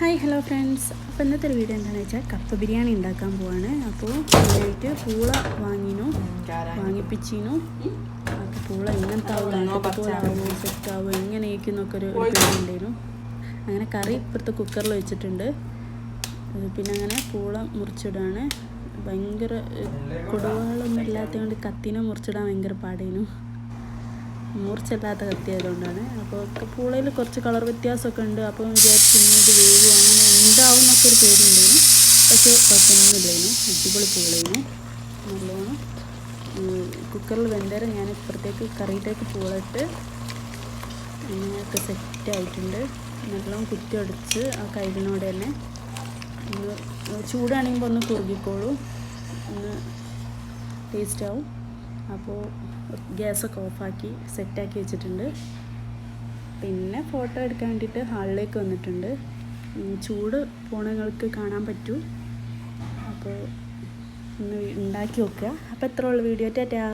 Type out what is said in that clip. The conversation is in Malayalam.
ഹായ് ഹലോ ഫ്രണ്ട്സ് അപ്പോൾ ഇന്നത്തെ ഒരു വീഡിയോ എന്താണെന്ന് വെച്ചാൽ കപ്പ ബിരിയാണി ഉണ്ടാക്കാൻ പോവാണ്. അപ്പോൾ അതിനായിട്ട് പൂള വാങ്ങിനു വാങ്ങിപ്പിച്ചിനു. അപ്പോൾ പൂള എങ്ങനത്തെ ആവും പോലെ ആവുമോ സെറ്റ് ആവുമോ എങ്ങനെയൊക്കെ ഒരു ഉണ്ടായിരുന്നു. അങ്ങനെ കറി ഇപ്പുറത്തെ കുക്കറിൽ വെച്ചിട്ടുണ്ട്. പിന്നെ അങ്ങനെ പൂള മുറിച്ചിടാണ്. ഭയങ്കര കൊടുവാളൊന്നും ഇല്ലാത്തതുകൊണ്ട് കത്തിനെ മുറിച്ചിടാൻ ഭയങ്കര പാടേനു മൂർച്ചയില്ലാത്ത കത്തി ആയതുകൊണ്ടാണ് അപ്പോൾ പൂളയിൽ കുറച്ച് കളർ വ്യത്യാസമൊക്കെ ഉണ്ട്. അപ്പോൾ വിചാരിച്ചു ഇങ്ങോട്ട് വേവ് അങ്ങനെ ഉണ്ടാവും എന്നൊക്കെ ഒരു പേരുണ്ടായിരുന്നു പക്ഷേ കുഴപ്പമൊന്നുമില്ലായിരുന്നു. അടിപൊളി പൂളയിന് നല്ലോണം കുക്കറിൽ വെന്തേരം ഞാൻ ഇപ്പുറത്തേക്ക് കറിയിലേക്ക് പൂളിട്ട് അങ്ങനെയൊക്കെ സെറ്റ് ആയിട്ടുണ്ട് നല്ലോണം കുറ്റി അടിച്ച് ആ കൈവിനോട് തന്നെ ഒന്ന് ചൂടാണെങ്കിൽ ഒന്ന് കുറുകിക്കോളൂ. ഒന്ന് ടേസ്റ്റ് ആവും. അപ്പോൾ ഗ്യാസൊക്കെ ഓഫാക്കി സെറ്റാക്കി വെച്ചിട്ടുണ്ട്. പിന്നെ ഫോട്ടോ എടുക്കാൻ വേണ്ടിയിട്ട് ഹാളിലേക്ക് വന്നിട്ടുണ്ട്. ചൂട് പോണങ്ങൾക്ക് കാണാൻ പറ്റൂ. അപ്പോൾ ഒന്ന് ഉണ്ടാക്കി നോക്കുക. അപ്പോൾ എത്ര ഉള്ള വീഡിയോ. ടാറ്റാ.